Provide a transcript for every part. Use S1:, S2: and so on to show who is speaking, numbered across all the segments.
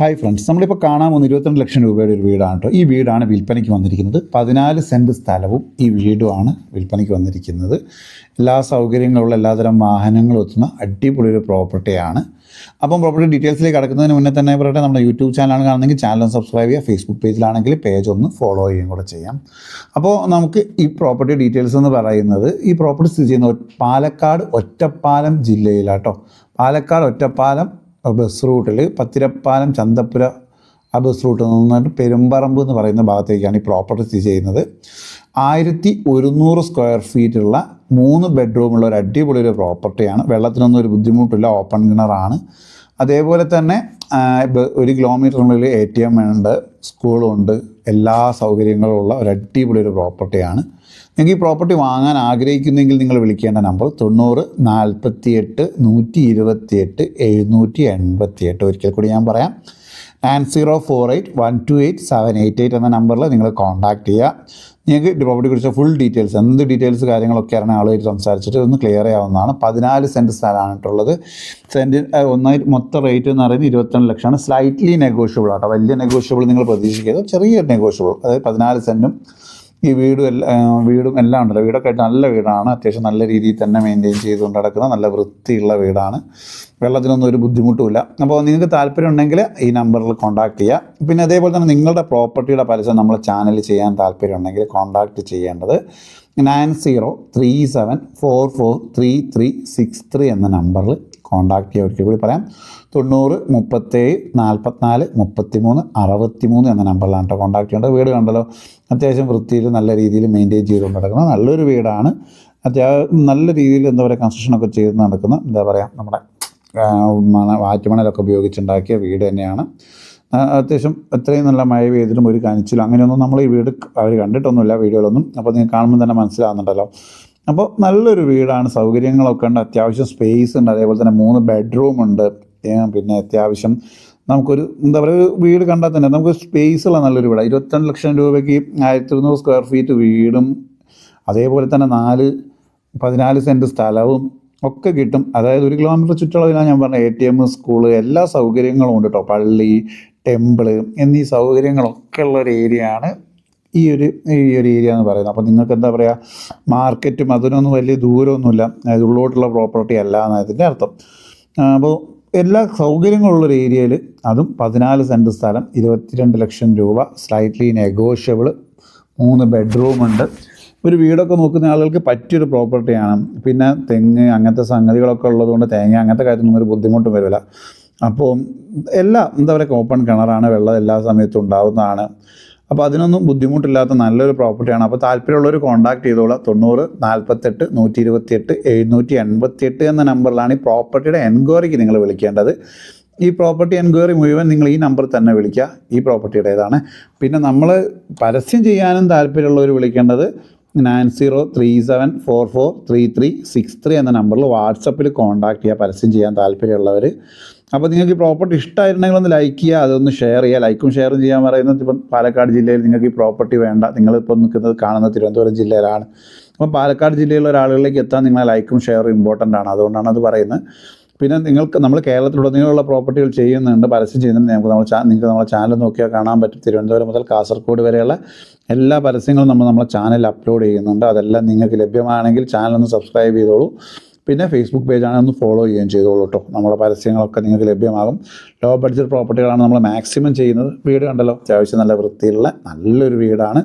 S1: Hi friends നമ്മളിപ്പോൾ കാണാൻ പോകുന്ന ഇരുപത്തിരണ്ട് ലക്ഷം രൂപയുടെ ഒരു വീടാണ് കേട്ടോ. ഈ വീടാണ് വിൽപ്പനയ്ക്ക് വന്നിരിക്കുന്നത്. പതിനാല് സെന്റ് സ്ഥലവും ഈ വീടുമാണ് വിൽപ്പനയ്ക്ക് വന്നിരിക്കുന്നത്. എല്ലാ സൗകര്യങ്ങളുള്ള എല്ലാതരം വാഹനങ്ങളും എത്തുന്ന അടിപൊളി ഒരു പ്രോപ്പർട്ടിയാണ് അപ്പം പ്രോപ്പർട്ടി ഡീറ്റെയിൽസിലേക്ക് കടക്കുന്നതിന് മുന്നേ തന്നെ പറയട്ടെ നമ്മുടെ യൂട്യൂബ് ചാനലാണ് കാണുന്നെങ്കിൽ ചാനൽ സബ്സ്ക്രൈബ് ചെയ്യുക. ഫേസ്ബുക്ക് പേജിലാണെങ്കിൽ പേജ് ഒന്ന് ഫോളോ ചെയ്യുകയും കൂടെ ചെയ്യാം. അപ്പോൾ നമുക്ക് ഈ പ്രോപ്പർട്ടി ഡീറ്റെയിൽസ് എന്ന് പറയുന്നത് ഈ പ്രോപ്പർട്ടി സ്ഥിതി ചെയ്യുന്ന പാലക്കാട് ഒറ്റപ്പാലം ജില്ലയിലാട്ടോ പാലക്കാട് ഒറ്റപ്പാലം ബസ് റൂട്ടിൽ പത്തിരപ്പാലം ചന്തപ്പുര ആ ബസ് റൂട്ടിൽ നിന്ന് പെരുമ്പറമ്പ് എന്ന് പറയുന്ന ഭാഗത്തേക്കാണ് ഈ പ്രോപ്പർട്ടി സ്ഥിതി ചെയ്യുന്നത്. ആയിരത്തി ഒരുന്നൂറ് സ്ക്വയർ ഫീറ്റുള്ള മൂന്ന് ബെഡ്റൂമുള്ള ഒരു അടിപൊളി ഒരു പ്രോപ്പർട്ടിയാണ്. വെള്ളത്തിനൊന്നും ഒരു ബുദ്ധിമുട്ടില്ല. ഓപ്പൺ കിണറാണ്. അതേപോലെ തന്നെ ഒരു കിലോമീറ്ററിനുള്ളിൽ എ ടി എം ഉണ്ട് സ്കൂളുണ്ട് എല്ലാ സൗകര്യങ്ങളും ഉള്ള ഒരു അടിപൊളി ഒരു പ്രോപ്പർട്ടിയാണ് നിങ്ങൾക്ക് ഈ പ്രോപ്പർട്ടി വാങ്ങാൻ ആഗ്രഹിക്കുന്നെങ്കിൽ നിങ്ങൾ വിളിക്കേണ്ട നമ്പർ തൊണ്ണൂറ് നാൽപ്പത്തി എട്ട് നൂറ്റി ഇരുപത്തി എട്ട് എഴുന്നൂറ്റി എൺപത്തി എട്ട് ഒരിക്കൽ കൂടി ഞാൻ പറയാം. Nine zero four eight one two eight seven eight eight എന്ന നമ്പറിൽ നിങ്ങൾ കോൺടാക്ട് ചെയ്യുക. നിങ്ങൾക്ക് പ്രോപ്പർട്ടി കുറിച്ച് ഫുൾ ഡീറ്റെയിൽസ് എന്ത് ഡീറ്റെയിൽസ് കാര്യങ്ങളൊക്കെ ആണ് ആളുമായിട്ട് സംസാരിച്ചിട്ട് ഒന്ന് ക്ലിയർ ചെയ്യാവുന്നതാണ്. പതിനാല് സെന്റ് സ്ഥലമാണ് കേട്ടുള്ളത് സെന്റ് ഒന്നായി മൊത്തം റേറ്റ് എന്ന് പറയുന്നത് ഇരുപത്തിരണ്ട് ലക്ഷമാണ്. സ്ലൈറ്റ്ലി നെഗോഷ്യബിൾ ആട്ടോ. വലിയ നെഗോഷ്യബിൾ നിങ്ങൾ പ്രതീക്ഷിക്കരുത്. ചെറിയ നെഗോഷ്യബിൾ അതായത് പതിനാല് സെന്റും ഈ വീടും എല്ലാ വീടും എല്ലാം ഉണ്ടല്ലോ. വീടൊക്കെ ആയിട്ട് നല്ല വീടാണ്. അത്യാവശ്യം നല്ല രീതിയിൽ തന്നെ മെയിന്റെയിൻ ചെയ്തുകൊണ്ട് നടക്കുന്ന നല്ല വൃത്തിയുള്ള വീടാണ്. വെള്ളത്തിനൊന്നും ഒരു ബുദ്ധിമുട്ടുമില്ല. അപ്പോൾ നിങ്ങൾക്ക് താല്പര്യം ഉണ്ടെങ്കിൽ ഈ നമ്പറിൽ കോൺടാക്ട് ചെയ്യുക പിന്നെ അതേപോലെ തന്നെ നിങ്ങളുടെ പ്രോപ്പർട്ടിയുടെ പരസ്യം നമ്മൾ ചാനൽ ചെയ്യാൻ താല്പര്യം ഉണ്ടെങ്കിൽ കോൺടാക്ട് ചെയ്യേണ്ടത് nine zero three seven four four three three six three എന്ന നമ്പറിൽ കോൺടാക്ട് ചെയ്യുക ഒരിക്കൽ കൂടി പറയാം. തൊണ്ണൂറ് മുപ്പത്തേഴ് നാൽപ്പത്തിനാല് മുപ്പത്തിമൂന്ന് അറുപത്തിമൂന്ന് എന്ന നമ്പറിലാണ് കേട്ടോ കോൺടാക്ട് ചെയ്യേണ്ടത്. വീട് കണ്ടല്ലോ അത്യാവശ്യം വൃത്തിയിൽ നല്ല രീതിയിൽ മെയിന്റെയിൻ ചെയ്തുകൊണ്ട് നടക്കുന്ന നല്ലൊരു വീടാണ്. അത്യാവശ്യം നല്ല രീതിയിൽ എന്താ പറയുക കൺസ്ട്രക്ഷനൊക്കെ ചെയ്ത് നടക്കുന്ന എന്താ പറയുക നമ്മുടെ മണ വാറ്റുമണലൊക്കെ ഉപയോഗിച്ചുണ്ടാക്കിയ വീട് തന്നെയാണ്. അത്യാവശ്യം എത്രയും നല്ല മഴ പെയ്തിട്ടും ഒരു കനിച്ചിലും അങ്ങനെയൊന്നും നമ്മൾ ഈ വീട് അവർ കണ്ടിട്ടൊന്നുമില്ല വീഡിയോയിലൊന്നും. അപ്പോൾ നിങ്ങൾ കാണുമ്പോൾ തന്നെ മനസ്സിലാവുന്നുണ്ടല്ലോ. അപ്പോൾ നല്ലൊരു വീടാണ്. സൗകര്യങ്ങളൊക്കെ ഉണ്ട്. അത്യാവശ്യം സ്പേസ് ഉണ്ട്. അതേപോലെ തന്നെ മൂന്ന് ബെഡ്റൂം ഉണ്ട്. പിന്നെ അത്യാവശ്യം നമുക്കൊരു എന്താ പറയുക വീട് കണ്ടാൽ തന്നെ നമുക്ക് സ്പേസ് ഉള്ള നല്ലൊരു വീടാണ് ഇരുപത്തിരണ്ട് ലക്ഷം രൂപയ്ക്ക് ആയിരത്തി ഇരുന്നൂറ് സ്ക്വയർ ഫീറ്റ് വീടും അതേപോലെ തന്നെ നാല് പതിനാല് സെന്റ് സ്ഥലവും ഒക്കെ കിട്ടും. അതായത് ഒരു കിലോമീറ്റർ ചുറ്റളവിലാണ് ഞാൻ പറഞ്ഞ എ ടി എം സ്കൂൾ എല്ലാ സൗകര്യങ്ങളും ഉണ്ട് കേട്ടോ പള്ളി ടെമ്പിൾ എന്നീ സൗകര്യങ്ങളൊക്കെ ഉള്ള ഒരു ഏരിയയാണ് ഈ ഒരു ഈ ഒരു ഏരിയ എന്ന് പറയുന്നത്. അപ്പോൾ നിങ്ങൾക്ക് എന്താ പറയുക മാർക്കറ്റും അതിനൊന്നും വലിയ ദൂരമൊന്നുമില്ല. അതായത് ഉള്ളോട്ടുള്ള പ്രോപ്പർട്ടി അല്ല എന്നതിന്റെ അർത്ഥം. അപ്പോൾ എല്ലാ സൗകര്യങ്ങളുള്ളൊരു ഏരിയയിൽ അതും പതിനാല് സെന്റ് സ്ഥലം ഇരുപത്തിരണ്ട് ലക്ഷം രൂപ സ്ലൈറ്റ്ലി നെഗോഷ്യബിൾ മൂന്ന് ബെഡ്റൂം ഉണ്ട്. ഒരു വീടൊക്കെ നോക്കുന്ന ആളുകൾക്ക് പറ്റിയൊരു പ്രോപ്പർട്ടിയാണ് പിന്നെ തെങ്ങ് അങ്ങനത്തെ സംഗതികളൊക്കെ ഉള്ളതുകൊണ്ട് തേങ്ങ അങ്ങനത്തെ കാര്യത്തിനൊന്നും ഒരു ബുദ്ധിമുട്ടും വരില്ല. അപ്പോൾ എല്ലാം എന്താ പറയുക ഓപ്പൺ കിണറാണ് വെള്ളം എല്ലാ സമയത്തും ഉണ്ടാവുന്നതാണ്. അപ്പോൾ അതിനൊന്നും ബുദ്ധിമുട്ടില്ലാത്ത നല്ലൊരു പ്രോപ്പർട്ടിയാണ് അപ്പോൾ താല്പര്യമുള്ളവർ കോൺടാക്ട് ചെയ്തോളാം. തൊണ്ണൂറ് നാൽപ്പത്തെട്ട് നൂറ്റി ഇരുപത്തിയെട്ട് എഴുന്നൂറ്റി എൺപത്തിയെട്ട് എന്ന നമ്പറിലാണ് ഈ പ്രോപ്പർട്ടിയുടെ എൻക്വയറിക്ക് നിങ്ങൾ വിളിക്കേണ്ടത്. ഈ പ്രോപ്പർട്ടി എൻക്വയറി മുഴുവൻ നിങ്ങൾ ഈ നമ്പറിൽ തന്നെ വിളിക്കുക. ഈ പ്രോപ്പർട്ടിയുടേതാണ് പിന്നെ നമ്മൾ പരസ്യം ചെയ്യാനും താല്പര്യമുള്ളവർ വിളിക്കേണ്ടത് nine zero three seven four four three three six three എന്ന നമ്പറിൽ വാട്സപ്പിൽ കോൺടാക്ട് ചെയ്യുക. പരസ്യം ചെയ്യാൻ താല്പര്യമുള്ളവർ അപ്പോൾ നിങ്ങൾക്ക് ഈ പ്രോപ്പർട്ടി ഇഷ്ടമായിരുന്നെങ്കിൽ ഒന്ന് ലൈക്ക് ചെയ്യുക അതൊന്ന് ഷെയർ ചെയ്യുക. ലൈക്കും ഷെയറും ചെയ്യാൻ പറയുന്നത് ഇപ്പം പാലക്കാട് ജില്ലയിൽ നിങ്ങൾക്ക് ഈ പ്രോപ്പർട്ടി വേണ്ട. നിങ്ങളിപ്പോൾ നിൽക്കുന്നത് കാണുന്നത് തിരുവനന്തപുരം ജില്ലയിലാണ്. അപ്പം പാലക്കാട് ജില്ലയിലുള്ള ഒരാളുകളിലേക്ക് എത്താൻ നിങ്ങളെ ലൈക്കും ഷെയറും ഇമ്പോർട്ടന്റ് ആണ്. അതുകൊണ്ടാണ് അത് പറയുന്നത്. പിന്നെ നിങ്ങൾക്ക് നമ്മൾ കേരളത്തിലുടനീളമുള്ള പ്രോപ്പർട്ടികൾ ചെയ്യുന്നുണ്ട് പരസ്യം ചെയ്യുന്നുണ്ട്. നമുക്ക് നമ്മൾ നിങ്ങൾക്ക് നമ്മളെ ചാനൽ നോക്കിയാൽ കാണാൻ പറ്റും. തിരുവനന്തപുരം മുതൽ കാസർഗോഡ് വരെയുള്ള എല്ലാ പരസ്യങ്ങളും നമ്മൾ നമ്മളെ ചാനലിൽ അപ്ലോഡ് ചെയ്യുന്നുണ്ട്. അതെല്ലാം നിങ്ങൾക്ക് ലഭ്യമാണെങ്കിൽ ചാനൽ ഒന്ന് സബ്സ്ക്രൈബ് ചെയ്തോളൂ. പിന്നെ ഫേസ്ബുക്ക് പേജാണ് ഒന്ന് ഫോളോ ചെയ്യുകയും ചെയ്തോളൂ കേട്ടോ നമ്മുടെ പരസ്യങ്ങളൊക്കെ നിങ്ങൾക്ക് ലഭ്യമാകും. ലോ ബഡ്ജറ്റ് പ്രോപ്പർട്ടികളാണ് നമ്മൾ മാക്സിമം ചെയ്യുന്നത്. വീട് കണ്ടല്ലോ അത്യാവശ്യം നല്ല വൃത്തിയുള്ള നല്ലൊരു വീടാണ്.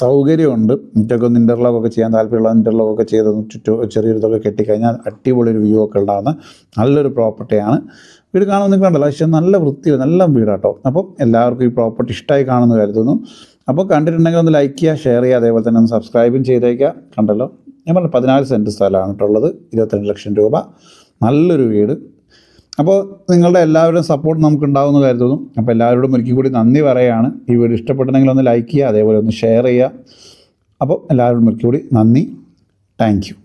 S1: സൗകര്യമുണ്ട്. മുറ്റൊക്കെ ഒന്ന് ഇന്റർലോക്ക് ഒക്കെ ചെയ്യാൻ താല്പര്യമുള്ള ഇന്റർലോക്ക് ഒക്കെ ചെയ്ത് ചുറ്റു ചെറിയൊരു ഇതൊക്കെ കെട്ടിക്കഴിഞ്ഞാൽ അടിപൊളി ഒരു വ്യൂ ഒക്കെ ഉണ്ടാകുന്ന നല്ലൊരു പ്രോപ്പർട്ടിയാണ് വീട് കാണുമ്പോൾ നിങ്ങൾക്ക് കണ്ടല്ലോ പക്ഷേ നല്ല വൃത്തിയുള്ള നല്ല വീടാട്ടോ അപ്പം എല്ലാവർക്കും ഈ പ്രോപ്പർട്ടി ഇഷ്ടമായി കാണുന്നു കരുതുന്നു. അപ്പോൾ കണ്ടിട്ടുണ്ടെങ്കിൽ ഒന്ന് ലൈക്ക് ചെയ്യുക ഷെയർ ചെയ്യുക അതേപോലെ തന്നെ ഒന്ന് സബ്സ്ക്രൈബും ചെയ്തേക്കുക. കണ്ടല്ലോ? ഞാൻ പറഞ്ഞു പതിനാല് സെന്റ് സ്ഥലമാണ് കേട്ടുള്ളത് ഇരുപത്തിരണ്ട് ലക്ഷം രൂപ. നല്ലൊരു വീട്. അപ്പോൾ നിങ്ങളുടെ എല്ലാവരുടെയും സപ്പോർട്ട് നമുക്ക് ഉണ്ടാവുമെന്ന് കരുതുന്നു. അപ്പോൾ എല്ലാവരോടും ഒരിക്കൽ കൂടി നന്ദി പറയുകയാണ്. ഈ വീട് ഇഷ്ടപ്പെട്ടെങ്കിൽ ഒന്ന് ലൈക്ക് ചെയ്യുക അതേപോലെ ഒന്ന് ഷെയർ ചെയ്യുക. അപ്പോൾ എല്ലാവരോടും ഒരിക്കൽ കൂടി നന്ദി. താങ്ക്